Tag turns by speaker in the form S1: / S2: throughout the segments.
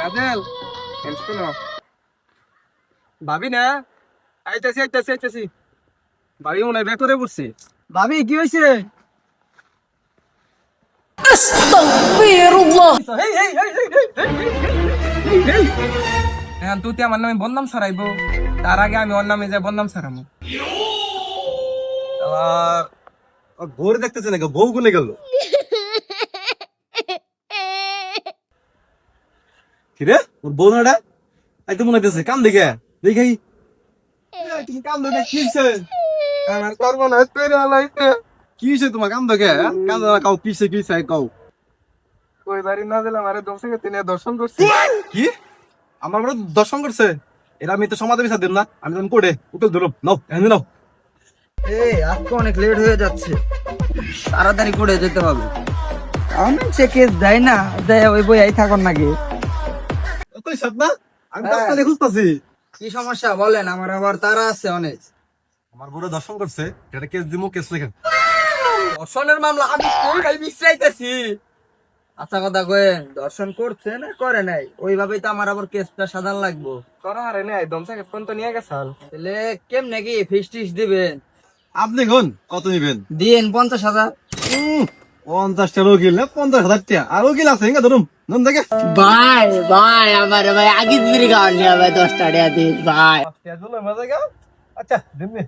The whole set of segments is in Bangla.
S1: নাজেল শোনো ভাবি না আইতাছি আইতাছি আইতাছি ভাবি মনে হয় ভেতরে পড়ছে ভাবি কি হয়েছে তুই আমার নামে বদনাম সরাইবো তার আগে আমি ওর নামে যাই বদনাম সরামো
S2: ভোর দেখতেছে নাকি বউ গুনে গেল কিরে? ওর বউ নাটা আই তো মনে হইতেছে কাম দেখে। দেখাই তুমি কাম দেখে কি হইছে?
S1: আমার করব না তৈরি হলাইতে
S2: কি হইছে তোমার? কাম দেখে হ্যাঁ? কাম দেখে কাউ কিসে কিসে কাউ
S1: ওই বাড়ি না দিলাম আরে দমসে তিনি দর্শন করছি।
S2: কি? আমার বড় দর্শন করছে? এরা আমি তো সমাজে বিচার দিন না। আমি তখন কোটে উকিল ধরো নাও এখানে নাও।
S3: এই আজকে অনেক লেট হয়ে যাচ্ছে। তাড়াতাড়ি করে যেতে হবে। আমি সে কেস দেয় না দেয় ওই বই আই থাকুন নাকি?
S2: না? আমি
S3: হ্যাঁ।
S2: রাস্তায় খুঁজতাছি।
S3: কি সমস্যা? বলেন আমার আবার তারা আছে অনেক।
S2: আমার বড় দর্শন করছে এটা কেস দিমু কেস লেখা
S3: দর্শনের মামলা আমি কই ভাই বিশ্রাইতেছি। আচ্ছা কথা কয়েন দর্শন করছে না করে নাই? ওইভাবেই তো আমার আবার কেসটা সাধারণ লাগবো।
S1: করা হারে নাই দমসে ফোন তো নিয়ে গেছাল
S3: তাহলে কেমনে কি ফিস টিস দিবেন?
S2: আপনি কোন? কত নিবেন?
S3: দিন পঞ্চাশ হাজার।
S2: উম, পঞ্চাশটা উকিল না পঞ্চাশ হাজার টাকা আর উকিল আছে হিঙ্গা ধরুন ধরুন দেখে
S4: ভাই ভাই আমার ভাই আগে বিড়ি খাওয়ার নিয়ে ভাই দশটা টাকা দিস ভাই
S2: আচ্ছা দিননি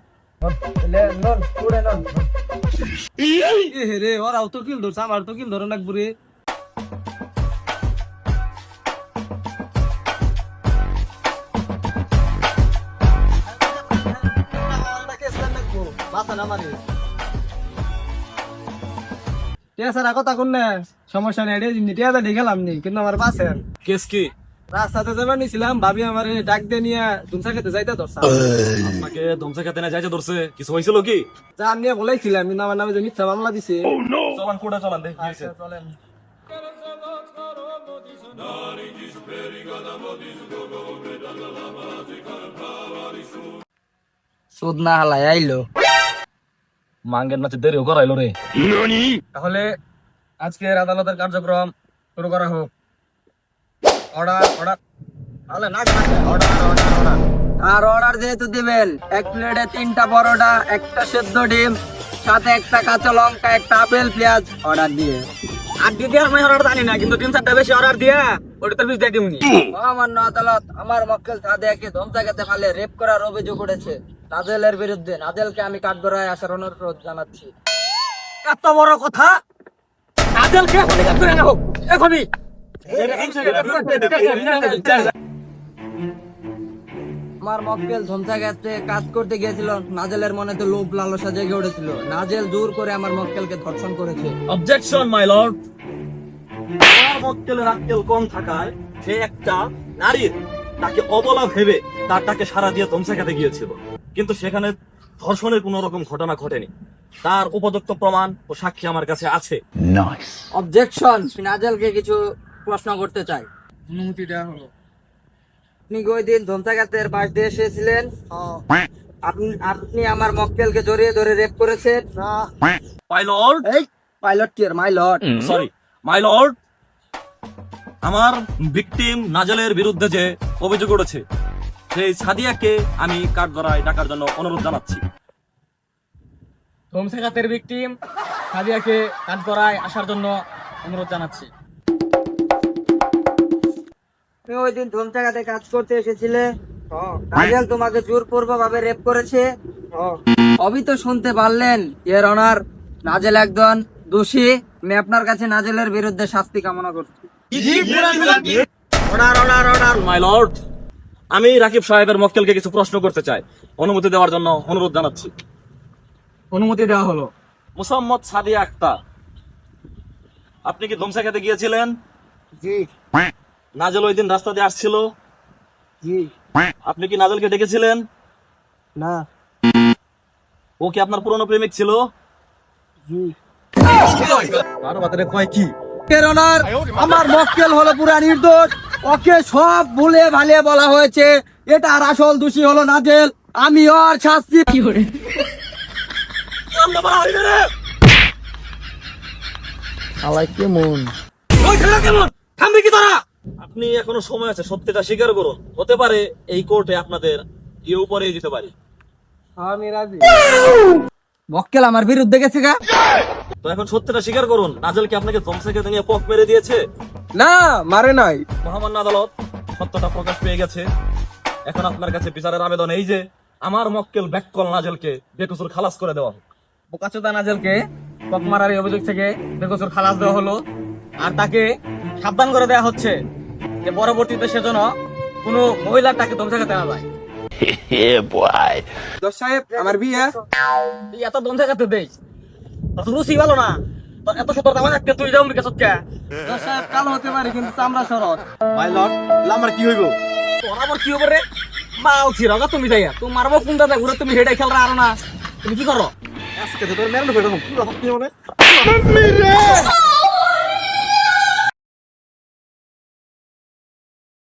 S1: রে ওরা তো কিল ধরছে আমার তো কিল ধরে নাকবো রে টেসার কথা কোন না। সমস্যা নেই রে টিয়াটা ঢেকেলাম নি কিন্তু আমার পাশে।
S2: কেস কি?
S1: রাস্তাতে যাবার নিছিলাম ভাবি আমার ডাক দিয়ে নিয়ে খেতে যাইতে ধরছা।
S2: আপনাকে ধমসা খেতে না যাইতে ধরছে? কিছু হয়েছিল কি?
S1: যা আমি বলেছিলাম কিন্তু আমার নামে যে মিথ্যা মামলা দিছে।
S2: চলান কোটা চলান দেখ
S1: চলেন।
S3: সুদ না হালাই আইলো।
S2: মাঙ্গের নাচে দেরিও করাইলো রে।
S1: তাহলে আজকের আদালতের কার্যক্রম শুরু করা হোক। অর্ডার অর্ডার তাহলে না অর্ডার অর্ডার অর্ডার
S3: আর অর্ডার যেহেতু দিবেন এক প্লেটে তিনটা পরোটা একটা সেদ্ধ ডিম সাথে একটা কাঁচা লঙ্কা একটা আপেল পেঁয়াজ অর্ডার দিয়ে।
S1: আর দিদি আর আমি অর্ডার জানি না কিন্তু তিন চারটা বেশি অর্ডার দিয়া ওটা তো বিশ দিয়ে দিবনি
S3: মহামান্য আদালত আমার মক্কেল ধমকাতে ফালে রেপ করার অভিযোগ উঠেছে। নাজেলের বিরুদ্ধে নাজেলকে আমি কাঠগড়ায় আসার অনুরোধ জানাচ্ছি।
S1: এত বড় কথা? এখনই।
S3: আমার মক্কেল কাজ করতে গিয়েছিল। নাজেলের মনে তো লোভ লালসা জেগে উঠেছিল। নাজেল জোর করে আমার মক্কেলকে ধর্ষণ করেছে।
S5: অবজেকশন মাই লর্ড আমার মক্কেলের আক্কেল কম থাকায় সে একটা নারীর তাকে অবলা ভেবে তার তাকে সারা দিয়ে তমসা খেতে গিয়েছিল। কিন্তু সেখানে ধর্ষণের কোনো রকম ঘটনা ঘটেনি। তার উপযুক্ত প্রমাণ ও সাক্ষী আমার কাছে আছে।
S3: অবজেকশন নাজেলকে কিছু প্রশ্ন করতে চাই।
S1: অনুমতি দেওয়া হলো।
S3: আপনি ওই দিন পাশ দিয়ে এসেছিলেন? আপনি আপনি আমার মক্কেলকে জড়িয়ে ধরে রেপ করেছেন?
S5: লর্ড
S3: এই পাইলট কি my lord
S5: sorry my lord আমার ভিকটিম নাজেলের বিরুদ্ধে যে অভিযোগ উঠেছে সেই সাদিয়াকে আমি কাঠগড়ায় ডাকার জন্য অনুরোধ জানাচ্ছি।
S1: ধমসেখাতের ভিকটিম সাদিয়াকে কাঠগড়ায় আসার জন্য অনুরোধ জানাচ্ছি।
S3: তুমি ওই দিন ধমসাগাতে কাজ করতে এসেছিলে? নাজেল তোমাকে জোরপূর্বক ভাবে রেপ করেছে? অবি তো শুনতে পারলেন এর অনার নাজেল একজন দোষী। আমি আপনার কাছে নাজেলের বিরুদ্ধে শাস্তি কামনা করছি।
S5: মাই লর্ড আমি রাকিব সাহেবের মক্কেলকে কিছু প্রশ্ন করতে চাই। অনুমতি দেওয়ার জন্য অনুরোধ জানাচ্ছি।
S1: অনুমতি দেওয়া হলো।
S5: মুসাম্মদ সাদিয়া আক্তার আপনি কি ধমসা খেতে গিয়েছিলেন?
S3: জি।
S5: নাজেল ওই দিন রাস্তা দিয়ে আসছিল।
S3: জি।
S5: আপনি কি নাজেলকে ডেকেছিলেন?
S3: না।
S5: ও কি আপনার পুরনো প্রেমিক ছিল?
S3: জি।
S2: আর বাতারে কয় কি?
S3: অনার আমার মক্কেল হলো পুরা নির্দোষ। ওকে সব ভুলে ভালে বলা হয়েছে। এটা আর আসল দোষী হলো নাজেল। আমি ওর শাস্তি আলাই কেমন?
S5: ওই ছেলে কেমন? আপনি এখনও সময় আছে সত্যিটা স্বীকার করুন। হতে পারে এই কোর্টে আপনাদের ইয়ে উপরে দিতে পারি।
S6: আমি রাজি।
S3: মক্কেল আমার বিরুদ্ধে গেছে গা।
S5: তো এখন সত্যিটা স্বীকার করুন নাজেল কি আপনাকে ধমসাকে নিয়ে পথ মেরে দিয়েছে?
S6: না মারে নাই।
S5: মহামান্য আদালত সত্যটা প্রকাশ পেয়ে গেছে। এখন আপনার কাছে বিচারের আবেদন এই যে আমার মক্কেল ব্যাককল নাজেলকে বেকসুর খালাস করে দেওয়া হোক।
S6: বোকাচোদা নাজেলকে কক মারার এই অভিযোগ থেকে বেকসুর খালাস দেওয়া হলো। আর তাকে সাবধান করে দেওয়া হচ্ছে যে পরবর্তীতে সে যেন কোনো মহিলার তাকে দম থাকাতে না যায় দশ সাহেব আমার বিয়ে। এত দম থাকাতে দেই। রুচি ভালো না। এত সতর্ক আমার একটা তুই যাও সত্যি কালো হতে পারে কিন্তু চামড়া সরত
S2: মাই লর্ড আমার কি হইব?
S6: তোর আবার কি হবে রে? মাও ছিড়া তুমি যাইয়া। তুমি মারবো কোন দাদা, ঘুরে তুমি হেডে খেলরা আর না। তুমি কি করো?
S2: আজকে তোর মেরুন ফেরো কি কথা কি মানে